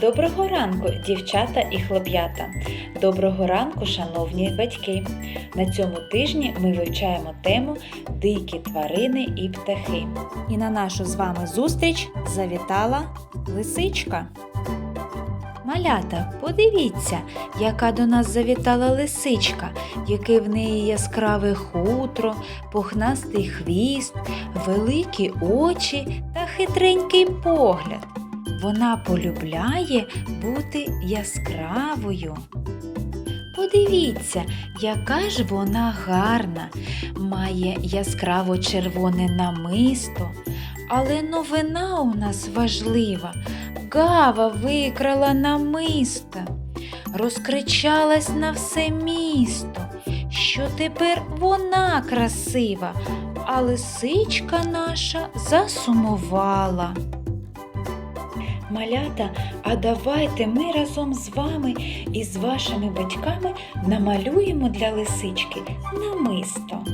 Доброго ранку, дівчата і хлоп'ята. Доброго ранку, шановні батьки. На цьому тижні ми вивчаємо тему Дикі тварини і птахи. І на нашу з вами зустріч завітала лисичка. Малята, подивіться, яка до нас завітала лисичка, яке в неї яскраве хутро, пухнастий хвіст, великі очі та хитренький погляд. Вона полюбляє бути яскравою. Подивіться, яка ж вона гарна, має яскраво червоне намисто. Але новина у нас важлива. Гава викрала намисто, розкричалась на все місто, що тепер вона красива, а лисичка наша засумувала. Малята, а давайте ми разом з вами і з вашими батьками намалюємо для лисички намисто.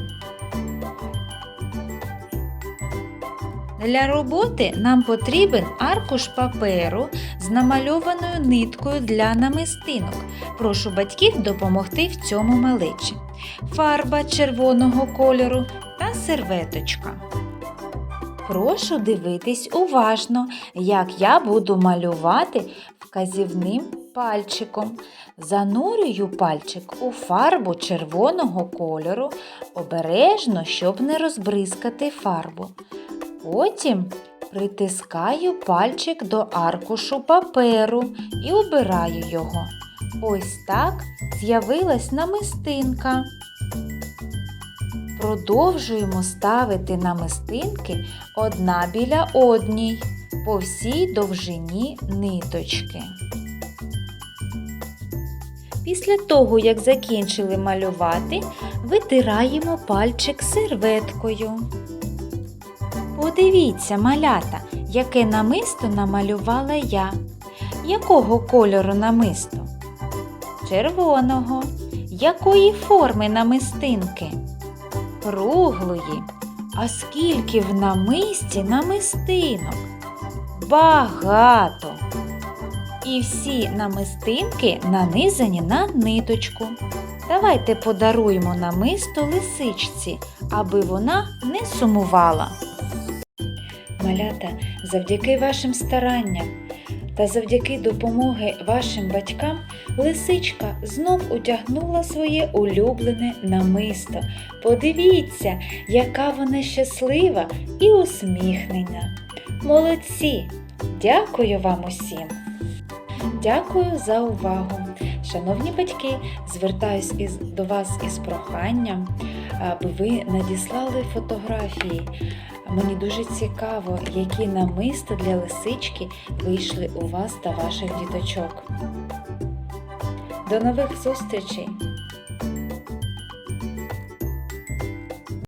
Для роботи нам потрібен аркуш паперу з намальованою ниткою для намистинок. Прошу батьків допомогти в цьому малечі. Фарба червоного кольору та серветочка. Прошу дивитись уважно, як я буду малювати вказівним пальчиком. Занурюю пальчик у фарбу червоного кольору, обережно, щоб не розбризкати фарбу. Потім притискаю пальчик до аркушу паперу і обираю його. Ось так з'явилась намистинка. Продовжуємо ставити намистинки одна біля одній по всій довжині ниточки. Після того, як закінчили малювати, витираємо пальчик серветкою. Подивіться, малята, яке намисто намалювала я. Якого кольору намисто? Червоного. Якої форми намистинки? Круглої. А скільки в намисті намистинок? Багато. І всі намистинки нанизані на ниточку. Давайте подаруємо намисто лисичці, аби вона не сумувала. Малята, завдяки вашим старанням та завдяки допомоги вашим батькам лисичка знов одягнула своє улюблене намисто. Подивіться, яка вона щаслива і усміхнена. Молодці! Дякую вам усім! Дякую за увагу! Шановні батьки, звертаюсь до вас із проханням, аби ви надіслали фотографії. Мені дуже цікаво, які намисти для лисички вийшли у вас та ваших діточок. До нових зустрічей!